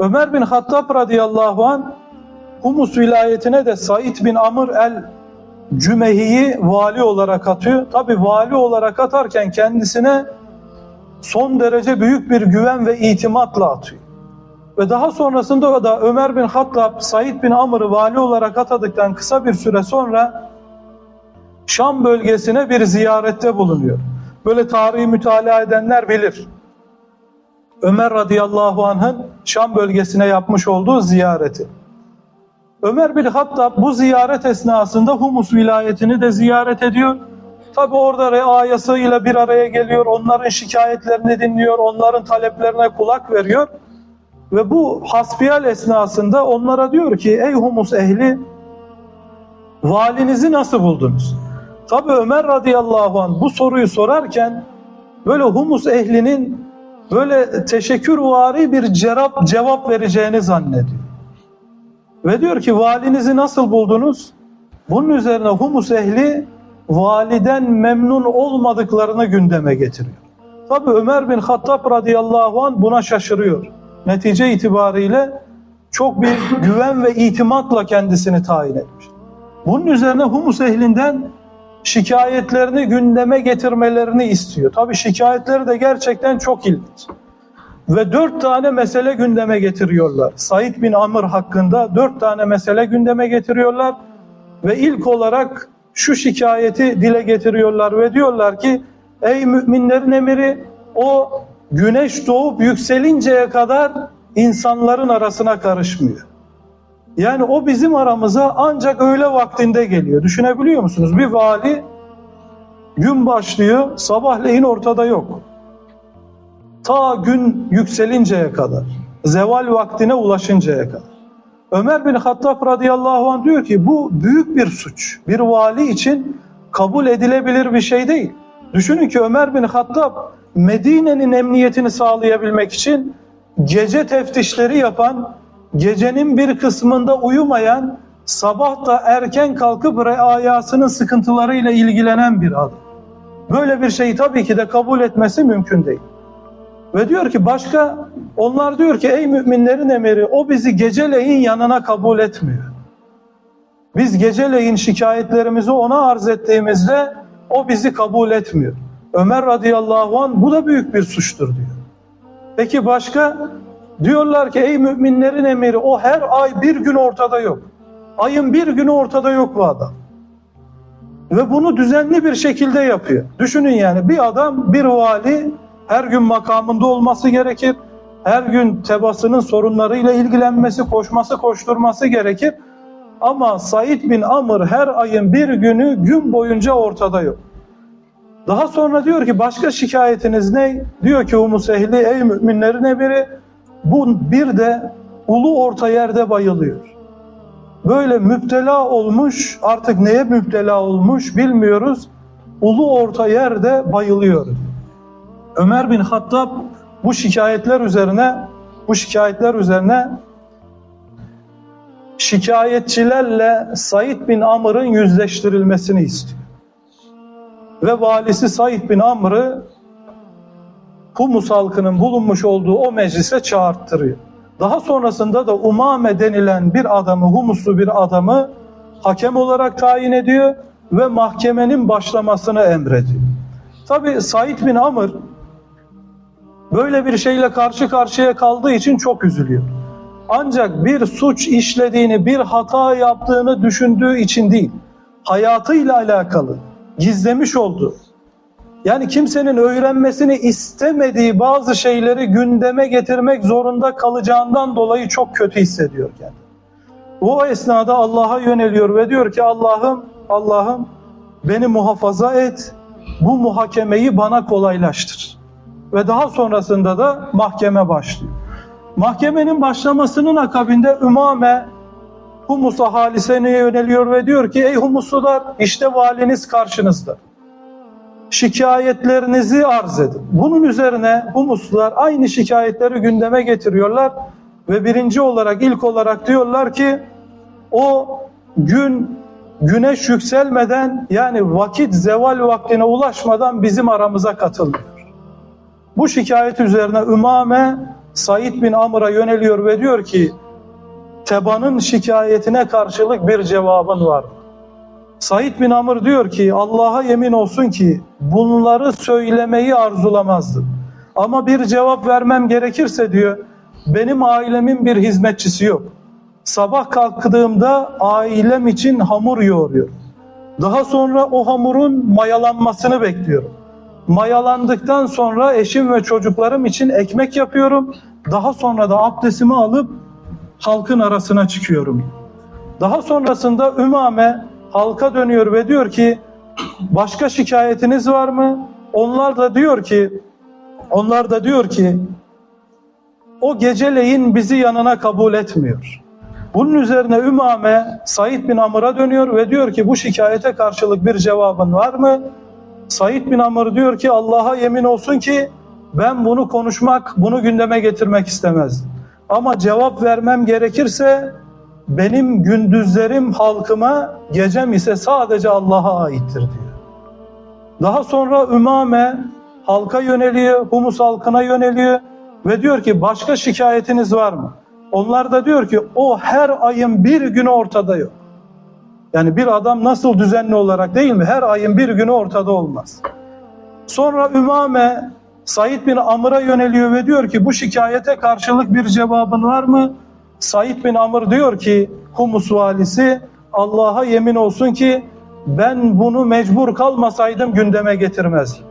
Ömer bin Hattab radıyallahu an Humus vilayetine de Said bin Amr el Cümehi'yi vali olarak atıyor. Tabi vali olarak atarken kendisine son derece büyük bir güven ve itimatla atıyor. Ve daha sonrasında da Ömer bin Hattab Said bin Amr'ı vali olarak atadıktan kısa bir süre sonra Şam bölgesine bir ziyarette bulunuyor. Böyle tarihi mütalaa edenler bilir. Ömer radıyallahu anh'ın Şam bölgesine yapmış olduğu ziyareti. Ömer bin Hattab bu ziyaret esnasında Humus vilayetini de ziyaret ediyor. Tabi orada reayasıyla bir araya geliyor, onların şikayetlerini dinliyor, onların taleplerine kulak veriyor. Ve bu hasbihal esnasında onlara diyor ki ey Humus ehli valinizi nasıl buldunuz? Tabi Ömer radıyallahu anh bu soruyu sorarken böyle Humus ehlinin böyle teşekkürvari bir cevap, cevap vereceğini zannediyor. Ve diyor ki valinizi nasıl buldunuz? Bunun üzerine Humus ehli validen memnun olmadıklarını gündeme getiriyor. Tabi Ömer bin Hattab radıyallahu anh buna şaşırıyor. Netice itibariyle çok bir güven ve itimatla kendisini tayin etmiş. Bunun üzerine Humus ehlinden şikayetlerini gündeme getirmelerini istiyor. Tabi şikayetleri de gerçekten çok ilginç. Ve dört tane mesele gündeme getiriyorlar. Said bin Amr hakkında dört tane mesele gündeme getiriyorlar. Ve ilk olarak şu şikayeti dile getiriyorlar ve diyorlar ki ey müminlerin emiri o güneş doğup yükselinceye kadar insanların arasına karışmıyor. Yani o bizim aramıza ancak öğle vaktinde geliyor. Düşünebiliyor musunuz? Bir vali gün başlıyor, sabahleyin ortada yok. Ta gün yükselinceye kadar, zeval vaktine ulaşıncaya kadar. Ömer bin Hattab radıyallahu anh diyor ki bu büyük bir suç. Bir vali için kabul edilebilir bir şey değil. Düşünün ki Ömer bin Hattab Medine'nin emniyetini sağlayabilmek için gece teftişleri yapan, gecenin bir kısmında uyumayan, sabah da erken kalkıp reayasının sıkıntılarıyla ilgilenen bir adam. Böyle bir şeyi tabii ki de kabul etmesi mümkün değil. Ve diyor ki başka, onlar diyor ki ey müminlerin emiri o bizi geceleyin yanına kabul etmiyor. Biz geceleyin şikayetlerimizi ona arz ettiğimizde o bizi kabul etmiyor. Ömer radıyallahu an bu da büyük bir suçtur diyor. Peki başka? Diyorlar ki ey müminlerin emiri o her ay bir gün ortada yok. Ayın bir günü ortada yok bu adam. Ve bunu düzenli bir şekilde yapıyor. Düşünün yani bir adam, bir vali her gün makamında olması gerekir. Her gün tebasının sorunlarıyla ilgilenmesi, koşması, koşturması gerekir. Ama Said bin Amr her ayın bir günü gün boyunca ortada yok. Daha sonra diyor ki başka şikayetiniz ne? Diyor ki Humus ehli ey müminlerin emiri bu bir de ulu orta yerde bayılıyor. Böyle müptela olmuş artık neye müptela olmuş bilmiyoruz. Ulu orta yerde bayılıyor. Ömer bin Hattab bu şikayetler üzerine bu şikayetler üzerine şikayetçilerle Said bin Amr'ın yüzleştirilmesini istiyor. Ve valisi Said bin Amr'ı Humus halkının bulunmuş olduğu o meclise çağırttırıyor. Daha sonrasında da Umame denilen bir adamı, Humuslu bir adamı hakem olarak tayin ediyor ve mahkemenin başlamasını emrediyor. Tabi Said bin Amr böyle bir şeyle karşı karşıya kaldığı için çok üzülüyor. Ancak bir suç işlediğini, bir hata yaptığını düşündüğü için değil, hayatıyla alakalı, gizlemiş olduğu, yani kimsenin öğrenmesini istemediği bazı şeyleri gündeme getirmek zorunda kalacağından dolayı çok kötü hissediyor kendini. O esnada Allah'a yöneliyor ve diyor ki Allah'ım, Allah'ım beni muhafaza et, bu muhakemeyi bana kolaylaştır. Ve daha sonrasında da mahkeme başlıyor. Mahkemenin başlamasının akabinde Ümame Humus ahalisine yöneliyor ve diyor ki ey Humuslular işte valiniz karşınızda. Şikayetlerinizi arz edin. Bunun üzerine Humuslular aynı şikayetleri gündeme getiriyorlar ve birinci olarak ilk olarak diyorlar ki o gün güneş yükselmeden yani vakit zeval vaktine ulaşmadan bizim aramıza katılmıyor. Bu şikayet üzerine Ümame Said bin Amr'a yöneliyor ve diyor ki Teba'nın şikayetine karşılık bir cevabın var. Said bin Amr diyor ki Allah'a yemin olsun ki bunları söylemeyi arzulamazdım. Ama bir cevap vermem gerekirse diyor benim ailemin bir hizmetçisi yok. Sabah kalktığımda ailem için hamur yoğuruyorum. Daha sonra o hamurun mayalanmasını bekliyorum. Mayalandıktan sonra eşim ve çocuklarım için ekmek yapıyorum. Daha sonra da abdestimi alıp halkın arasına çıkıyorum. Daha sonrasında Ümame halka dönüyor ve diyor ki başka şikayetiniz var mı? Onlar da diyor ki onlar da diyor ki o geceleyin bizi yanına kabul etmiyor. Bunun üzerine Ümame Said bin Amr'a dönüyor ve diyor ki bu şikayete karşılık bir cevabın var mı? Said bin Amr diyor ki Allah'a yemin olsun ki ben bunu konuşmak, bunu gündeme getirmek istemezdim. Ama cevap vermem gerekirse benim gündüzlerim halkıma, gecem ise sadece Allah'a aittir diyor. Daha sonra Ümame halka yöneliyor, Humus halkına yöneliyor ve diyor ki başka şikayetiniz var mı? Onlar da diyor ki o her ayın bir günü ortada yok. Yani bir adam nasıl düzenli olarak değil mi? Her ayın bir günü ortada olmaz. Sonra Ümame Said bin Amr'a yöneliyor ve diyor ki bu şikayete karşılık bir cevabın var mı? Said bin Amr diyor ki Humus valisi Allah'a yemin olsun ki ben bunu mecbur kalmasaydım gündeme getirmezdim.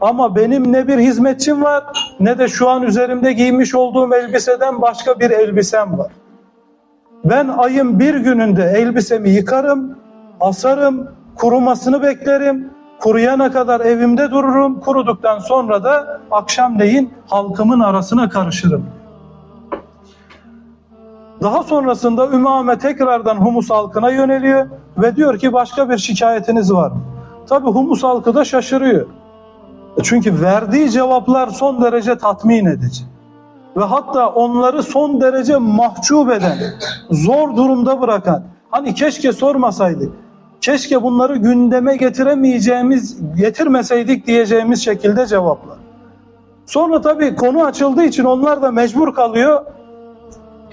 Ama benim ne bir hizmetçim var ne de şu an üzerimde giymiş olduğum elbiseden başka bir elbisem var. Ben ayın bir gününde elbisemi yıkarım, asarım, kurumasını beklerim. Kuruyana kadar evimde dururum. Kuruduktan sonra da akşamleyin halkımın arasına karışırım. Daha sonrasında Ümame tekrardan Humus halkına yöneliyor ve diyor ki başka bir şikayetiniz var? Tabi Humus halkı da şaşırıyor. Çünkü verdiği cevaplar son derece tatmin edici. Ve hatta onları son derece mahcup eden, zor durumda bırakan, hani keşke sormasaydık, keşke bunları gündeme getiremeyeceğimiz, getirmeseydik diyeceğimiz şekilde cevaplar. Sonra tabii konu açıldığı için onlar da mecbur kalıyor.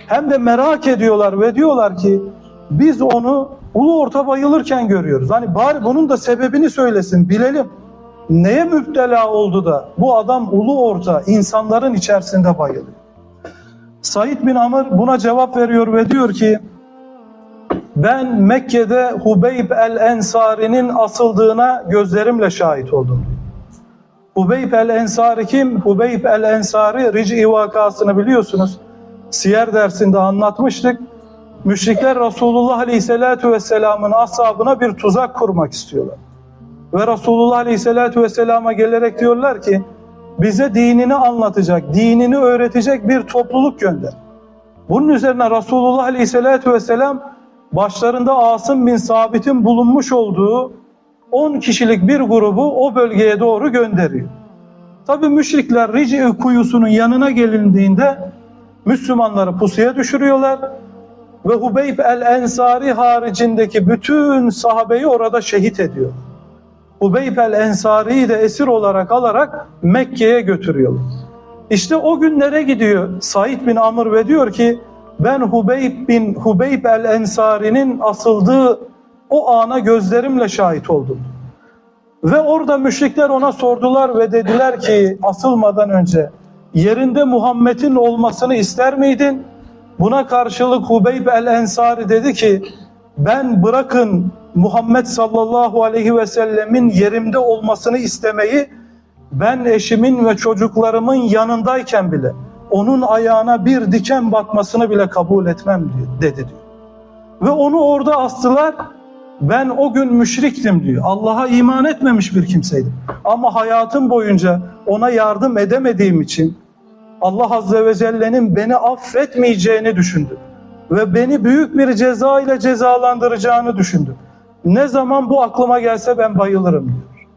Hem de merak ediyorlar ve diyorlar ki biz onu ulu orta bayılırken görüyoruz. Hani bari bunun da sebebini söylesin, bilelim. Neye müptela oldu da bu adam ulu orta insanların içerisinde bayılıyor. Said bin Amr buna cevap veriyor ve diyor ki ben Mekke'de Hubeyb el-Ensari'nin asıldığına gözlerimle şahit oldum. Hubeyb el-Ensari kim? Hubeyb el-Ensari Ric'i vakasını biliyorsunuz. Siyer dersinde anlatmıştık. Müşrikler Resulullah Aleyhisselatü Vesselam'ın ashabına bir tuzak kurmak istiyorlar. Ve Resulullah Aleyhisselatü Vesselam'a gelerek diyorlar ki bize dinini anlatacak, dinini öğretecek bir topluluk gönder. Bunun üzerine Resulullah Aleyhisselatü Vesselam başlarında Asım bin Sabit'in bulunmuş olduğu 10 kişilik bir grubu o bölgeye doğru gönderiyor. Tabi müşrikler Rici kuyusunun yanına gelindiğinde Müslümanları pusuya düşürüyorlar ve Hubeyb el-Ensari haricindeki bütün sahabeyi orada şehit ediyor. Hubeyb el-Ensari'yi de esir olarak alarak Mekke'ye götürüyorlar. İşte o günlere gidiyor Said bin Amr ve diyor ki ben Hubeyb bin Hubeyb el-Ensari'nin asıldığı o ana gözlerimle şahit oldum. Ve orada müşrikler ona sordular ve dediler ki asılmadan önce yerinde Muhammed'in olmasını ister miydin? Buna karşılık Hubeyb el-Ensari dedi ki ben bırakın Muhammed sallallahu aleyhi ve sellemin yerimde olmasını istemeyi ben eşimin ve çocuklarımın yanındayken bile onun ayağına bir diken batmasını bile kabul etmem dedi diyor. Ve onu orada astılar. Ben o gün müşriktim diyor. Allah'a iman etmemiş bir kimseydim. Ama hayatım boyunca ona yardım edemediğim için Allah Azze ve Celle'nin beni affetmeyeceğini düşündüm. Ve beni büyük bir ceza ile cezalandıracağını düşündüm. Ne zaman bu aklıma gelse ben bayılırım diyor.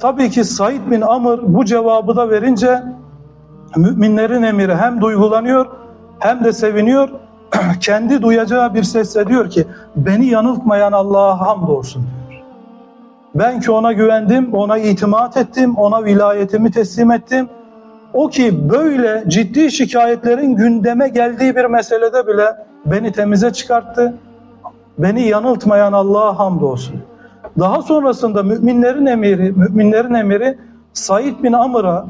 Tabii ki Said bin Amr bu cevabı da verince müminlerin emiri hem duygulanıyor hem de seviniyor. Kendi duyacağı bir sesle diyor ki beni yanıltmayan Allah'a hamdolsun diyor. Ben ki ona güvendim, ona itimat ettim, ona vilayetimi teslim ettim O ki böyle ciddi şikayetlerin gündeme geldiği bir meselede bile beni temize çıkarttı. Beni yanıltmayan Allah'a hamdolsun. Daha sonrasında müminlerin emiri, müminlerin emiri Said bin Amr'a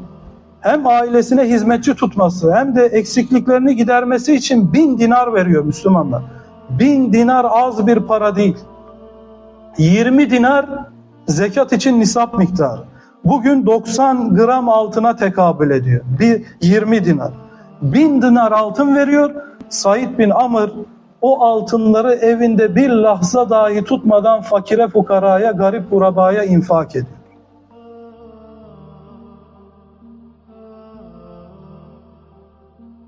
hem ailesine hizmetçi tutması hem de eksikliklerini gidermesi için bin dinar veriyor Müslümanlar. Bin dinar az bir para değil. 20 dinar zekat için nisap miktarı. Bugün 90 gram altına tekabül ediyor. Bir 20 dinar. 1000 dinar altın veriyor. Said bin Amr o altınları evinde bir lahza dahi tutmadan fakire fukaraya, garip kurabaya infak ediyor.